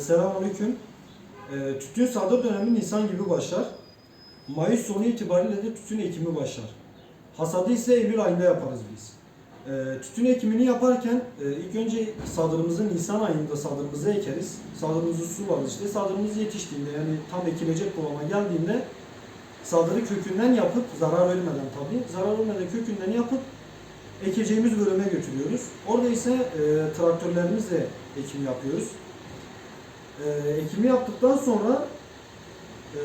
Selamünaleyküm. Ee, tütün sadır dönemi Nisan gibi başlar. Mayıs sonu itibariyle de tütün ekimi başlar. Hasadı ise Eylül ayında yaparız biz. Ee, tütün ekimini yaparken e, ilk önce sadırımızı Nisan ayında sadırımızı ekeriz. Sadırımızı sularız işte. Sadırımız yetiştiğinde yani tam ekilecek kıvama geldiğinde sadırı kökünden yapıp zarar vermeden tabii zarar vermeden kökünden yapıp ekeceğimiz bölüme götürüyoruz. Orada ise e, traktörlerimizle ekim yapıyoruz. E, ekimi yaptıktan sonra e,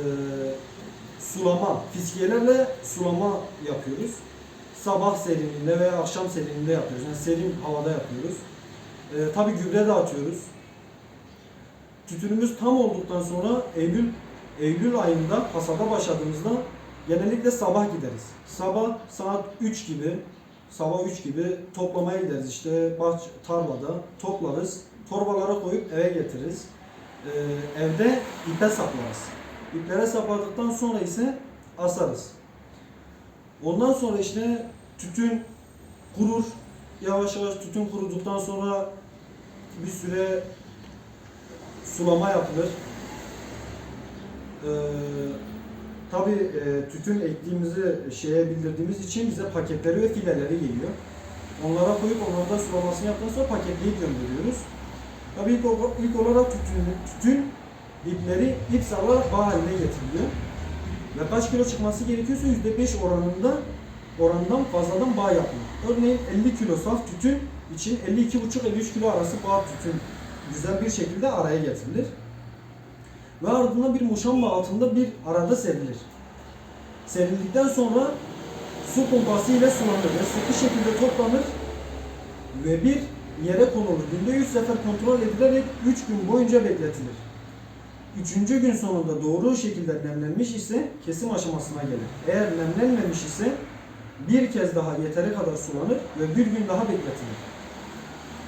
sulama, fiskiyelerle sulama yapıyoruz. Sabah serinliğinde veya akşam serinliğinde yapıyoruz. Yani serin havada yapıyoruz. E, Tabi gübre de atıyoruz. Tütünümüz tam olduktan sonra Eylül Eylül ayında hasada başladığımızda genellikle sabah gideriz. Sabah saat 3 gibi sabah 3 gibi toplamaya gideriz işte bahç tarlada toplarız. Torbalara koyup eve getiririz. Ee, evde ipe saplarız. İplere sapladıktan sonra ise asarız. Ondan sonra işte tütün kurur. Yavaş yavaş tütün kuruduktan sonra bir süre sulama yapılır. Ee, Tabi tütün ektiğimizi şeye bildirdiğimiz için bize paketleri ve fileleri geliyor. Onlara koyup onlarda sulamasını yaptıktan sonra paketleyip gönderiyoruz. Tabii ilk, ilk olarak tütün, tütün ipleri ip sarılarak bağ haline getiriliyor. Ve kaç kilo çıkması gerekiyorsa %5 oranında orandan fazladan bağ yapılıyor. Örneğin 50 kilo saf tütün için 52,5-53 kilo arası bağ tütün güzel bir şekilde araya getirilir. Ve ardından bir muşamba altında bir arada serilir. Serildikten sonra su pompası ile sulanır ve sıkı şekilde toplanır ve bir yere konulur. Günde 100 sefer kontrol edilerek 3 gün boyunca bekletilir. Üçüncü gün sonunda doğru şekilde nemlenmiş ise kesim aşamasına gelir. Eğer nemlenmemiş ise bir kez daha yeteri kadar sulanır ve bir gün daha bekletilir.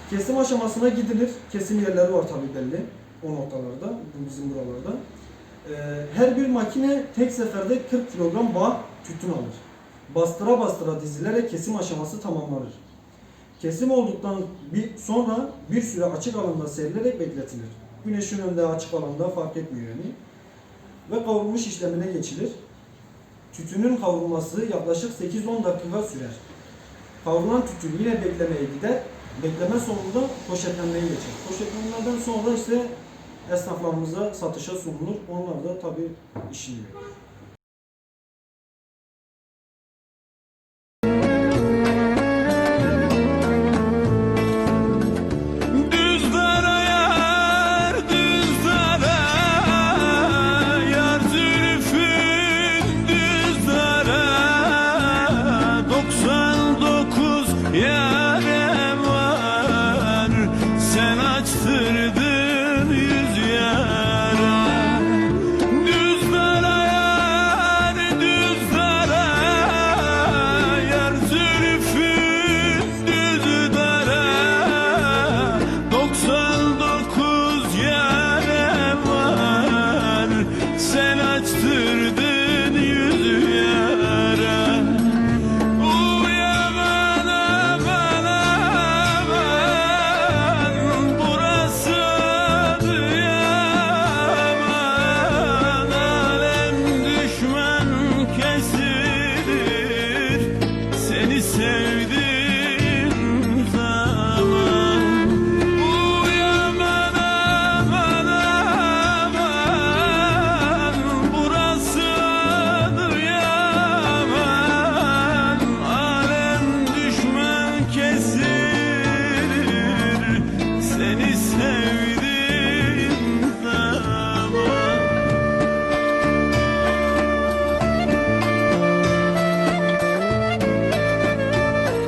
Kesim aşamasına gidilir. Kesim yerleri var tabi belli o noktalarda, bizim buralarda. Ee, her bir makine tek seferde 40 kilogram bağ tütün alır. Bastıra bastıra dizilerek kesim aşaması tamamlanır. Kesim olduktan bir sonra bir süre açık alanda serilerek bekletilir. Güneşin önünde açık alanda fark etmiyor yani. Ve kavrulmuş işlemine geçilir. Tütünün kavrulması yaklaşık 8-10 dakika sürer. Kavrulan tütün yine beklemeye gider. Bekleme sonunda poşetlenmeye geçer. Poşetlenmeden sonra işte esnaflarımıza satışa sunulur. Onlar da tabii işini görür.